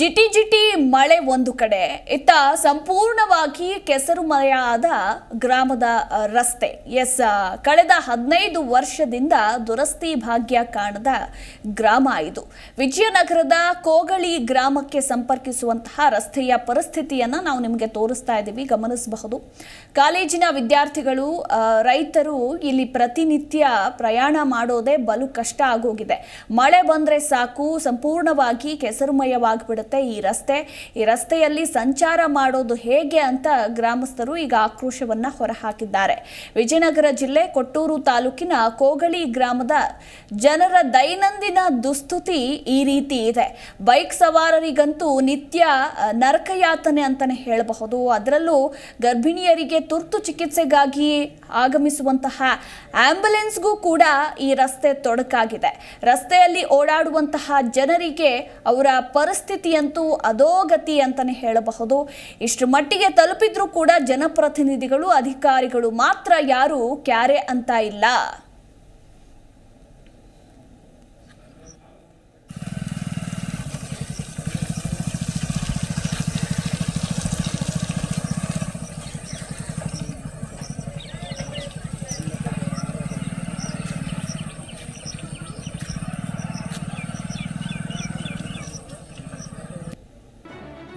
ಜಿಟಿ ಜಿಟಿ ಮಳೆ ಒಂದು ಕಡೆ. ಇತ್ತ ಸಂಪೂರ್ಣವಾಗಿ ಕೆಸರುಮಯವಾದ ಗ್ರಾಮದ ರಸ್ತೆ. ಎಸ್ ಕಳೆದ ಹದಿನೈದು ವರ್ಷದಿಂದ ದುರಸ್ತಿ ಭಾಗ್ಯ ಕಾಣದ ಗ್ರಾಮ ಇದು. ವಿಜಯನಗರದ ಕೋಗಳಿ ಗ್ರಾಮಕ್ಕೆ ಸಂಪರ್ಕಿಸುವಂತಹ ರಸ್ತೆಯ ಪರಿಸ್ಥಿತಿಯನ್ನ ನಾವು ನಿಮಗೆ ತೋರಿಸ್ತಾ ಇದ್ದೀವಿ, ಗಮನಿಸಬಹುದು. ಕಾಲೇಜಿನ ವಿದ್ಯಾರ್ಥಿಗಳು ರೈತರು ಇಲ್ಲಿ ಪ್ರತಿನಿತ್ಯ ಪ್ರಯಾಣ ಮಾಡೋದೇ ಬಲು ಕಷ್ಟ ಆಗೋಗಿದೆ. ಮಳೆ ಬಂದ್ರೆ ಸಾಕು, ಸಂಪೂರ್ಣವಾಗಿ ಕೆಸರುಮಯವಾಗಿಬಿಡುತ್ತೆ. ಈ ರಸ್ತೆ, ಈ ರಸ್ತೆಯಲ್ಲಿ ಸಂಚಾರ ಮಾಡೋದು ಹೇಗೆ ಅಂತ ಗ್ರಾಮಸ್ಥರು ಈಗ ಆಕ್ರೋಶವನ್ನ ಹೊರಹಾಕಿದ್ದಾರೆ. ವಿಜಯನಗರ ಜಿಲ್ಲೆ ಕೊಟ್ಟೂರು ತಾಲೂಕಿನ ಕೋಗಳಿ ಗ್ರಾಮದ ಜನರ ದೈನಂದಿನ ದುಸ್ತುತಿ ಈ ರೀತಿ ಇದೆ. ಬೈಕ್ ಸವಾರರಿಗಂತೂ ನಿತ್ಯ ನರಕಯಾತನೆ ಅಂತಾನೆ ಹೇಳಬಹುದು. ಅದರಲ್ಲೂ ಗರ್ಭಿಣಿಯರಿಗೆ ತುರ್ತು ಚಿಕಿತ್ಸೆಗಾಗಿ ಆಗಮಿಸುವಂತಹ ಆಂಬ್ಯುಲೆನ್ಸ್ಗೂ ಕೂಡ ಈ ರಸ್ತೆ ತೊಡಕಾಗಿದೆ. ರಸ್ತೆಯಲ್ಲಿ ಓಡಾಡುವಂತಹ ಜನರಿಗೆ ಅವರ ಪರಿಸ್ಥಿತಿಯಂತೂ ಅಧೋಗತಿ ಅಂತಾನೆ ಹೇಳಬಹುದು. ಇಷ್ಟು ಮಟ್ಟಿಗೆ ತಲುಪಿದ್ರೂ ಕೂಡ ಜನಪ್ರತಿನಿಧಿಗಳು, ಅಧಿಕಾರಿಗಳು ಮಾತ್ರ ಯಾರು ಕ್ಯಾರೆ ಅಂತ ಇಲ್ಲ.